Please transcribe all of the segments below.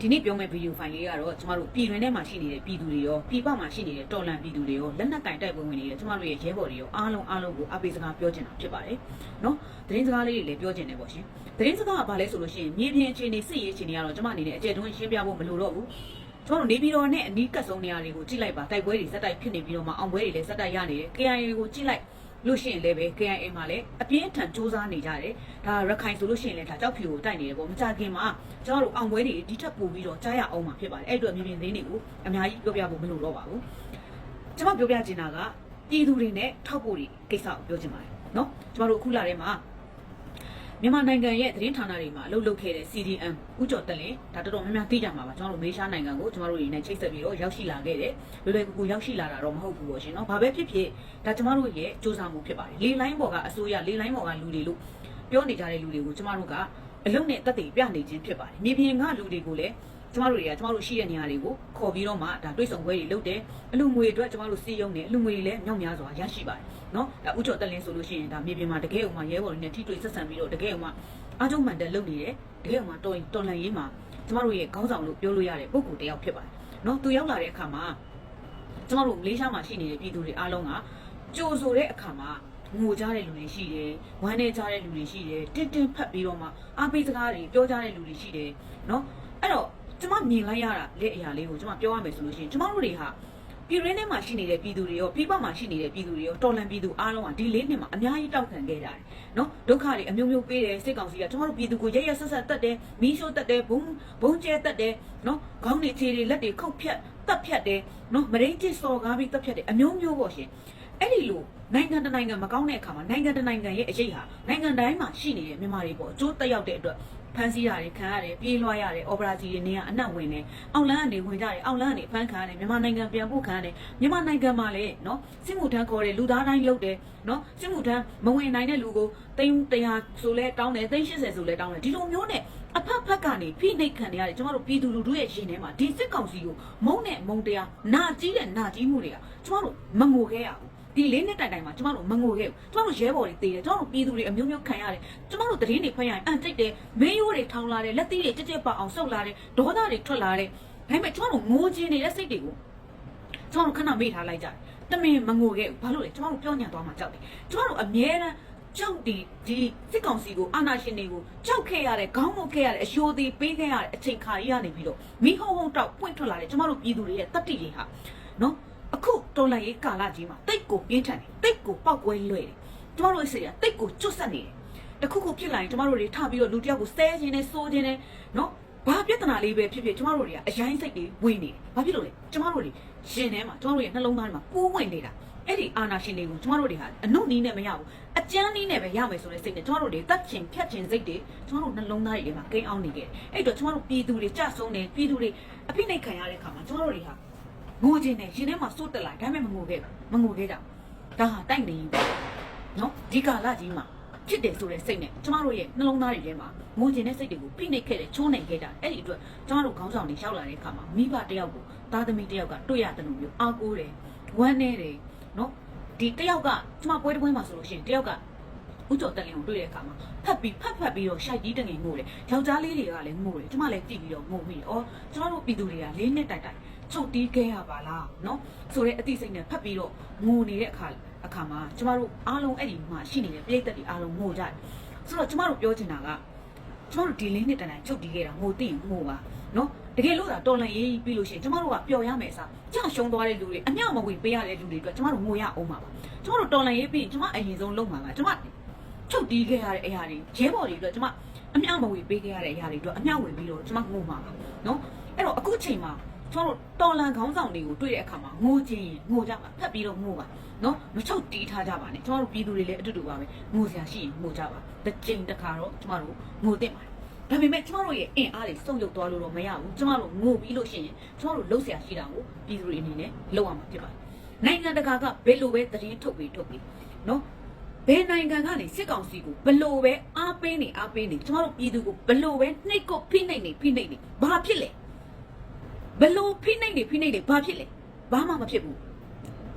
ဒီနေ့ပြောမယ့်ဗီဒီယိုဖိုင်လေးကတော့ကျမတို့ပြည်တွင်းထဲမှာရှိနေတဲ့ပြည်သူတွေရောပြည်ပမှာရှိနေတဲ့တော်လန်ပြည်သူတွေရောလက်နက်ကင်တိုက်ပွဲဝင်နေတဲ့ကျမတို့ရဲ့ရဲဘော်တွေရောအားလုံးအားလုံးကိုအပိစကားပြောချင်တာဖြစ်ပါတယ်နော်သတင်းစကားလေးတွေလည်းပြောချင်တယ်ပေါ့ရှင်သတင်းစကားကဘာလဲဆိုလို့ရှိရင်မြေပြင်အခြေအနေစစ်ရေးအခြေအနေကတော့ကျမအနေနဲ့အကျယ်တွင်းရှင်းပြဖို့မလိုတော့ဘူးကျမတို့နေပြည်တော်နဲ့အနီးကပ်ဆုံးနေရာတွေကိုကြည့်လိုက်ပါတိုက်ပွဲတွေစက်တိုက်ဖြစ်နေပြီးတော့မှအောင်ပွဲတွေလည်းစက်တိုက်ရနေတယ် KIA ကိုကြည့်လိုက် လို့ရှိရင်လည်းပဲ KIA မှာလည်းအပြင်းထန်စူးစမ်းနေကြတယ်ဒါရခိုင်ဆိုလို့ရှိရင်လည်းဒါကြောက်ဖြူကိုတိုက်နေတယ်ပေါ့မကြခင်မှာကျွန်တော်တို့အောင်ပွဲတွေဒီထက်ပိုပြီးတော့ကြားရအောင်မှာဖြစ်ပါတယ်အဲ့အတွက်မြေပြင်သတင်းတွေကိုအများကြီးပြောပြဖို့မလိုတော့ပါဘူးကျွန်မပြောပြချင်တာကပြည်သူတွေနဲ့ထောက်ဖို့တွေကိစ္စကိုပြောချင်ပါတယ်နော်ကျွန်တော်တို့အခုလာထဲမှာ မြန်မာနိုင်ငံရဲ့သတင်းဌာနတွေမှာအလုပ်လုပ်ခဲ့တဲ့ CDM ဥကြော်တက်လင်းဒါတော်တော်များများသိကြမှာပါကျွန်တော်တို့မေရှားနိုင်ငံကိုကျွန်တော်တို့တွေနဲ့ချိတ်ဆက်ပြီးတော့ရောက်ရှိလာခဲ့တယ်လွယ်လွယ်ကူကူရောက်ရှိလာတာတော့မဟုတ်ဘူးပေါ့ရှင်နော်ဘာပဲဖြစ်ဖြစ်ဒါကျွန်တော်တို့ရဲ့စူးစမ်းမှုဖြစ်ပါတယ်လေလိုင်းပေါ်ကအစိုးရလေလိုင်းပေါ်ကလူတွေလို့ပြောနေကြတဲ့လူတွေကိုကျွန်တော်တို့ကအလုံးနဲ့တက်တည်ပြနေခြင်းဖြစ်ပါတယ်မြေပြင်ကလူတွေကိုလည်း ကျမတို့တွေကကျမတို့ရှိတဲ့နေရာတွေကိုခေါ်ပြီးတော့မှဒါတွေးဆောင်ပွဲတွေလုပ်တယ်အလူငွေအတွက်ကျမတို့စီးရုံးတယ်အလူငွေတွေလည်းမြောက်များစွာရရှိပါတယ်နော်ဒါဥကျော်တက်လင်းဆိုလို့ရှိရင်ဒါမြေပြင်မှာတကယ်ဥမာရဲဘော်တွေနဲ့ထိတွေ့ဆက်ဆံပြီးတော့တကယ်ဥမာအားကျုံမှန်တက်လုပ်နေတယ်တကယ်ဥမာတော်ရင်တော်လန်ရေးမှာကျမတို့ရဲ့ခေါင်းဆောင်လို့ပြောလို့ရတဲ့ပုံကူတယောက်ဖြစ်ပါတယ်နော်သူရောက်လာတဲ့အခါမှာကျမတို့မလေးရှားမှာရှိနေတဲ့ပြည်သူတွေအားလုံးကကြိုဆိုတဲ့အခါမှာငိုကြတဲ့လူတွေရှိတယ်ဝမ်းနေကြတဲ့လူတွေရှိတယ်တင်းတင်းဖတ်ပြီးတော့မှအားပေးစကားတွေပြောကြတဲ့လူတွေရှိတယ်နော်အဲ့တော့ ကျမမြင်လိုက်ရတာလက်အရာလေးကိုကျမပြောရမယ်ဆိုလို့ရှိရင်ကျမတို့တွေဟာပြည်ရင်းထဲမှာရှိနေတဲ့ပြည်သူတွေရောပြည်ပမှာရှိနေတဲ့ပြည်သူတွေရောတော်လန်ပြည်သူအားလုံးကဒီလေးနှစ်မှာအများကြီးတောက်ခံခဲ့ကြတယ်နော်ဒုက္ခတွေအမျိုးမျိုးပေးတယ်စိတ်ကောင်းစီကကျမတို့ပြည်သူကိုရရဆက်ဆက်တက်တယ်မီးရှို့တက်တယ်ဘုံဘုံကျဲတက်တယ်နော်ခေါင်းတွေခြေတွေလက်တွေခုတ်ဖြတ်တက်ဖြတ်တယ်နော်မရင်းချစ်စော်ကားပြီးတက်ဖြတ်တယ်အမျိုးမျိုးပေါ့ရှင်အဲ့ဒီလိုနိုင်ငံတနိုင်ငံမကောင်းတဲ့အခါမှာနိုင်ငံတနိုင်ငံရဲ့အရေးဟာနိုင်ငံတိုင်းမှာရှိနေတဲ့မြန်မာတွေပေါ့အကျိုးတက်ရောက်တဲ့အတွက် ဖမ်းဆီးတာတွေခံရတယ်ပြေးလွှားရတယ်အော်ပရာဂျီတွေနေရအနက်ဝင်တယ်အောင်လန်းကနေဝင်ကြတယ်အောင်လန်းကနေဖမ်းခံရတယ်မြန်မာနိုင်ငံပြန်ပို့ခံရတယ်မြန်မာနိုင်ငံမှာလည်းနော်စစ်မှုထမ်းခေါ်တယ်လူသားတိုင်းလုပ်တယ်နော်စစ်မှုထမ်းမဝင်နိုင်တဲ့လူကိုသိန်း100ဆိုလဲတောင်းတယ်သိန်း80ဆိုလဲတောင်းတယ်ဒီလိုမျိုးနဲ့အဖက်ဖက်ကနေဖိနှိပ်ခံနေရတယ်ကျမတို့ပြည်သူလူထုရဲ့ရှင်ထဲမှာဒီစစ်ကောင်စီကိုမုန်းနဲ့မုန်းတရားနာကြီးတဲ့နာကြီးမှုတွေကကျမတို့မငိုခဲ့ရဘူး ဒီလေးနှစ်တိုင်တိုင်မှာကျမတို့မငိုခဲ့ဘူးကျမတို့ရဲဘော်တွေတေးတယ်ကျမတို့ပြည်သူတွေအမျိုးမျိုးခံရတယ်ကျမတို့တရင်တွေဖတ်ရရင်အန်တိတ်တယ်မင်းရိုးတွေထောင်လာတယ်လက်သီးတွေကြက်ကြက်ပအောင်ဆုပ်လာတယ်ဒေါသတွေထွက်လာတယ်ဒါပေမဲ့ကျမတို့ငိုချင်နေတဲ့စိတ်တွေကိုကျမတို့ခဏမေ့ထားလိုက်ကြတယ်တမင်မငိုခဲ့ဘူးဘာလို့လဲကျမတို့ပြောညံသွားမှကြောက်တယ်ကျမတို့အမြဲတမ်းကြောက်ဒီဒီစစ်ကောင်စီကိုအာဏာရှင်တွေကိုကြောက်ခဲ့ရတဲ့ခေါင်းမုတ်ခဲ့ရတဲ့အယိုသေးပေးခဲ့ရတဲ့အချိန်ခါကြီးကနေပြီးတော့မိဟုံဟုံတောက်ပွင့်ထွက်လာတဲ့ကျမတို့ပြည်သူတွေရဲ့တတ္တိတွေဟာနော်အခု တော်လိုက်ရေးကာလကြီးမှာတိတ်ကိုပြင်းထန်တယ်တိတ်ကိုပောက်ကွဲလွယ်တယ်ကျမတို့ရဲ့စိတ်ကတိတ်ကိုကျွတ်ဆက်နေတယ်တခုခုဖြစ်လာရင်ကျမတို့တွေထပြီးတော့လူတစ်ယောက်ကိုဆဲခြင်းနဲ့စိုးခြင်းနဲ့နော်ဘာပြဿနာလေးပဲဖြစ်ဖြစ်ကျမတို့တွေကအရင်စိတ်တွေဝင်နေတယ်ဘာဖြစ်လို့လဲကျမတို့တွေရှင်ထဲမှာကျမတို့ရဲ့နှလုံးသားထဲမှာပိုးဝင်နေတာအဲ့ဒီအာနာရှင်တွေကိုကျမတို့တွေဟာအနုနီးနဲ့မရဘူးအကျန်းနီးနဲ့ပဲရမယ်ဆိုတဲ့စိတ်နဲ့ကျမတို့တွေတတ်ချင်ဖြတ်ချင်စိတ်တွေကျမတို့နှလုံးသားတွေထဲမှာကိန်းအောင်နေခဲ့တယ်အဲ့တော့ကျမတို့ပြည်သူတွေကြဆုံးတယ်ပြည်သူတွေအဖိနှိတ်ခံရတဲ့ခါမှာကျမတို့တွေဟာ ငိုခြင်းနဲ့ရှင်ထဲမှာစိုးတက်လာဒါပေမဲ့မငိုခဲ့ဘူးမငိုခဲ့ကြဘူးဒါဟာတိုက်နေပြီနော်ဒီကာလကြီးမှာဖြစ်တယ်ဆိုတဲ့စိတ်နဲ့ကျမတို့ရဲ့နှလုံးသားတွေထဲမှာငိုခြင်းတဲ့စိတ်တွေကိုဖိနှိပ်ခဲ့တယ်ချိုးနှိမ်ခဲ့တာအဲ့ဒီအတွက်ကျမတို့ခေါင်းဆောင်တွေရောက်လာတဲ့အခါမှာမိဘတယောက်ကိုသားသမီးတယောက်ကတွေ့ရတယ်လို့မျိုးအားကိုးတယ်ဝမ်းနေတယ်နော်ဒီတယောက်ကကျမပွဲတစ်ပွဲမှာဆိုလို့ရှိရင်တယောက်ကဦးကျော်တက်လင်းကိုတွေ့တဲ့အခါမှာဖတ်ပြီးဖတ်ဖတ်ပြီးတော့ရှိုက်ကြီးတငယ်ငိုတယ်ယောက်ျားလေးတွေကလည်းငိုတယ်ကျမလည်းကြည့်ပြီးတော့ငိုမိတယ်အော်ကျမတို့ပြည်သူတွေကလေးနှစ်တိုင်တိုင် ထောက်တီးခဲ့ရပါလားနော်ဆိုတဲ့အသိစိတ်နဲ့ဖတ်ပြီးတော့ငိုနေတဲ့အခါအခါမှာကျမတို့အားလုံးအဲ့ဒီမှာရှိနေတဲ့ပြိတ္တတွေအားလုံးငိုကြတယ်ဆိုတော့ကျမတို့ပြောချင်တာကကျမတို့ဒီလေးနှစ်တန်းချုပ်တီးခဲ့တာငိုသိရင်ငိုပါနော်တကယ်လို့သာတော်လန်ရေးပြီးလို့ရှိရင်ကျမတို့ကပျော်ရမယ်အစားကြောက်ရှုံးသွားတဲ့လူတွေအမြောက်မဝေပေးရတဲ့လူတွေအတွက်ကျမတို့ငိုရအောင်ပါပါကျမတို့တော်လန်ရေးပြီးရင်ကျမအရင်ဆုံးလုပ်မှာပါကျမချုပ်တီးခဲ့ရတဲ့အရာတွေရဲဘော်တွေအတွက်ကျမအမြောက်မဝေပေးခဲ့ရတဲ့အရာတွေအတွက်အမြောက်ဝင်ပြီးတော့ကျမငိုမှာပါနော်အဲ့တော့အခုချိန်မှာ ကျွန်တော်တို့တော်လန်ခေါင်းဆောင်တွေကိုတွေ့တဲ့အခါမှာငိုခြင်းရင်ငိုကြပါဖက်ပြီးတော့ငိုပါနော်မချုပ်တီးထားကြပါနဲ့ကျွန်တော်တို့ပြည်သူတွေလည်းအတူတူပါပဲငိုစရာရှိရင်ငိုကြပါတစ်ချိန်တစ်ခါတော့ကျွန်တော်တို့ငိုတင်ပါတယ်ဒါပေမဲ့ကျွန်တော်တို့ရဲ့အင်အားတွေစုံယုတ်သွားလို့တော့မရဘူးကျွန်တော်တို့ငိုပြီးလို့ရှိရင်ကျွန်တော်တို့လှုပ်ရှားရှိတာကိုပြည်သူတွေအနေနဲ့လုပ်ရမှာဖြစ်ပါတယ်နိုင်ငံတကာကဘယ်လိုပဲသတင်းထုတ်ပြီးထုတ်ပြီးနော်ဘယ်နိုင်ငံကနေစစ်ကောင်စီကိုဘလို့ပဲအားပေးနေအားပေးနေကျွန်တော်တို့ပြည်သူကိုဘလို့ပဲနှိတ်ကိုဖိနှိပ်နေဖိနှိပ်နေဘာဖြစ်လဲ ဘလို့ဖိနှိပ်နေဖိနှိပ်နေဘာဖြစ်လဲဘာမှမဖြစ်ဘူး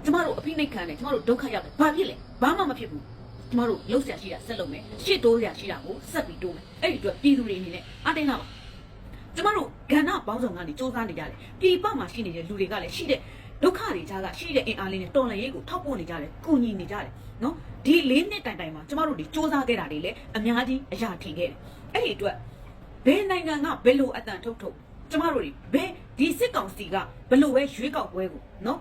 ကျမတို့အဖိနှိပ်ခံတယ်ကျမတို့ဒုက္ခရောက်တယ်ဘာဖြစ်လဲဘာမှမဖြစ်ဘူးကျမတို့ရုပ်ဆရာရှိတာဆက်လုပ်မယ်ရှစ်တိုးဆရာရှိတာကိုဆက်ပြီးတိုးမယ်အဲ့ဒီအတွက်ပြည်သူတွေအနေနဲ့အတင်းလာပါကျမတို့ကဏ္ဍပေါင်းစုံကနေစူးစမ်းနေကြတယ်ပြည်ပမှာရှိနေတဲ့လူတွေကလည်းရှိတဲ့ဒုက္ခတွေကြားကရှိတဲ့အင်အားလေးနဲ့တော်လည်ရေးကိုထောက်ပို့နေကြတယ်ကုညီနေကြတယ်နော်ဒီလေးနှစ်တိုင်တိုင်မှာကျမတို့ဒီစူးစမ်းခဲ့တာတွေလည်းအများကြီးအရာထင်ခဲ့တယ်အဲ့ဒီအတွက်ဘယ်နိုင်ငံကဘယ်လိုအတန်ထုတ်ထုတ်ကျမတို့တွေဘယ် ဒီစစ်ကောင်စီကဘယ်လိုပဲရွေးကောက်ပွဲကိုနော်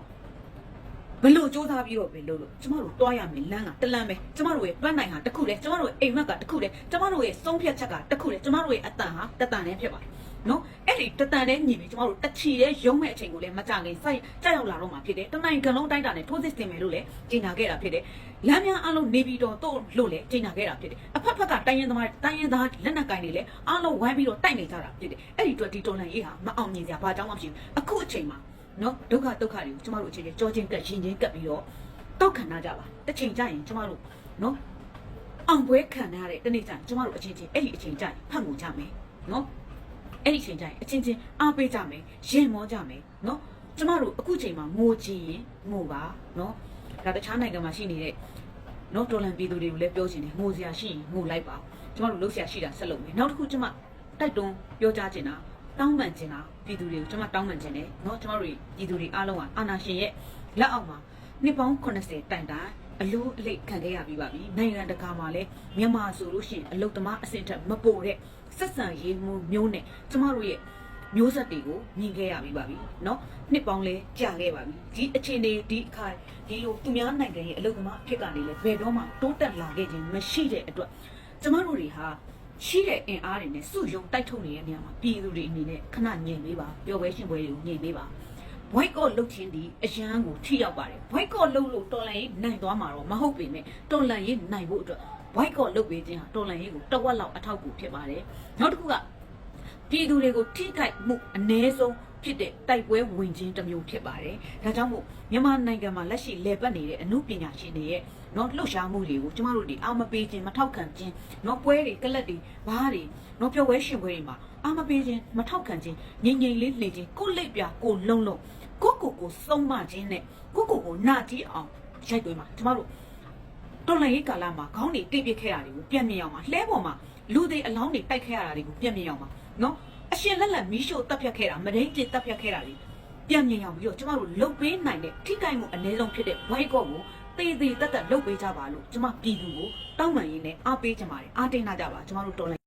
ဘလို့စ조사ပြီးတော့ပဲလို့လို့ကျမတို့တွားရမယ်လမ်းကတလမ်းပဲကျမတို့ရဲ့တွန်းနိုင်ဟာတစ်ခုလေကျမတို့ရဲ့အိမ်မက်ကတစ်ခုလေကျမတို့ရဲ့ဆုံးဖြတ်ချက်ကတစ်ခုလေကျမတို့ရဲ့အတန်ဟာတတန်နဲ့ဖြစ်ပါတယ် နော်အဲ့ဒီတတန်နဲ့ညီပြီးကျမတို့တချီရဲ့ရုံးမဲ့အချိန်ကိုလည်းမကြခင်စိုက်ကြောက်ရောက်လာတော့မှဖြစ်တယ်တနိုင်ကလုံးတိုက်တာနဲ့ထိုးစစ်တင်မယ်လို့လည်းကြေညာခဲ့တာဖြစ်တယ်လမ်းများအလုံးနေပြီးတော့တို့လို့လည်းကြေညာခဲ့တာဖြစ်တယ်အဖက်ဖက်ကတိုင်းရင်သမားတိုင်းရင်သားလက်နက်ကင်တွေလည်းအလုံးဝိုင်းပြီးတော့တိုက်နေကြတာဖြစ်တယ်အဲ့ဒီအတွက်ဒီတော်လန်ရေးဟာမအောင်မြင်စရာဘာကြောင့်မှမရှိဘူးအခုအချိန်မှာနော်ဒုက္ခဒုက္ခတွေကိုကျမတို့အချိန်ချင်းကြောချင်းကပ်ရင်ချင်းကပ်ပြီးတော့တောက်ခံနာကြပါတစ်ချိန်ကျရင်ကျမတို့နော်အောင်ပွဲခံရတဲ့တနေ့ကျရင်ကျမတို့အချင်းချင်းအဲ့ဒီအချိန်ကျရင်ဖတ်မှုကြမယ်နော် အဲ့ဒီအချိန်ကျရင်အချင်းချင်းအားပေးကြမယ်ရင်မောကြမယ်နော်ကျမတို့အခုချိန်မှာငိုကြည့်ရင်ငိုပါနော်ဒါတခြားနိုင်ငံမှာရှိနေတဲ့နော်ဒေါ်လန်ပြည်သူတွေကိုလည်းပြောချင်တယ်ငိုစရာရှိရင်ငိုလိုက်ပါကျမတို့လှုပ်ရှားရှိတာဆက်လုပ်မယ်နောက်တစ်ခုကျမတိုက်တွန်းပြောကြားချင်တာတောင်းပန်ချင်တာပြည်သူတွေကိုကျမတောင်းပန်ချင်တယ်နော်ကျမတို့ပြည်သူတွေအားလုံးကအာဏာရှင်ရဲ့လက်အောက်မှာနှစ်ပေါင်း80တိုင်တိုင် အလို့အလိတ်ခံခဲ့ရပြီးပါပြီနိုင်ငံတကာမှာလည်းမြန်မာဆိုလို့ရှိရင်အလုတ်သမားအဆင့်ထက်မပိုတဲ့ဆက်ဆံရေးမှုမျိုးနဲ့ကျမတို့ရဲ့မျိုးဆက်တွေကိုမြင်ခဲ့ရပြီးပါပြီเนาะနှစ်ပေါင်းလဲကြာခဲ့ပါပြီဒီအခြေအနေဒီအခါဒီလိုသူများနိုင်ငံရဲ့အလုတ်သမားအဖြစ်ကနေလဲဘယ်တော့မှတိုးတက်လာခဲ့ခြင်းမရှိတဲ့အတွက်ကျမတို့တွေဟာရှိတဲ့အင်အားတွေနဲ့စုယုံတိုက်ထုတ်နေတဲ့နေရာမှာပြည်သူတွေအနေနဲ့ခဏညင်ပေးပါပျော်ပွဲရှင်ပွဲတွေကိုညင်ပေးပါ boycott လုပ်ခြင်းဒီအရန်ကိုထိရောက်ပါတယ် boycott လုပ်လို့တော်လန်ရေးနိုင်သွားမှာတော့မဟုတ်ပေမဲ့တော်လန်ရေးနိုင်ဖို့အတွက် boycott လုပ်ပေးခြင်းဟာတော်လန်ရေးကိုတဝက်လောက်အထောက်အကူဖြစ်ပါတယ်နောက်တစ်ခုကပြည်သူတွေကိုထိခိုက်မှုအ ਨੇ ဆုံး ဖြစ်တဲ့တိုက်ပွဲဝင်ခြင်းတစ်မျိုးဖြစ်ပါတယ်ဒါကြောင့်မို့မြန်မာနိုင်ငံမှာလက်ရှိလည်ပတ်နေတဲ့အမှုပညာရှင်တွေရဲ့နော်လှုပ်ရှားမှုတွေကိုကျမတို့ဒီအာမပေးခြင်းမထောက်ခံခြင်းနော်ပွဲတွေကလပ်တွေဘားတွေနော်ပြောပွဲရှင်ပွဲတွေမှာအာမပေးခြင်းမထောက်ခံခြင်းငြိမ်ငြိမ်လေးလှေခြင်းကိုလိပ်ပြကိုလုံးလုံးကိုကိုကိုစုံမခြင်းနဲ့ကိုကိုကိုနာကြည့်အောင်ရိုက်သွင်းမှာကျမတို့တော်လန်ရေးကာလမှာခေါင်းတွေတိတ်ပစ်ခဲ့တာတွေကိုပြန်မြင်အောင်ပါလှဲပေါ်မှာလူတွေအလောင်းတွေတိုက်ခဲ့ရတာတွေကိုပြန်မြင်အောင်ပါနော် အရှင်လက်လက်မီးရှို့တပ်ဖြတ်ခဲ့တာမရင်းကျစ်တပ်ဖြတ်ခဲ့တာတွေပြန်မြင်အောင်ပြီးတော့ကျမတို့လုတ်ပေးနိုင်တဲ့ထိကိုက်မှုအနည်းဆုံးဖြစ်တဲ့ဘိုက်ကော့ကိုတေးသေးတက်တက်လုတ်ပေးကြပါလို့ကျမပြည်သူကိုတောင်းပန်ရင်းနဲ့အားပေးကြပါတယ်အားတင်းလာကြပါကျမတို့တော်လန်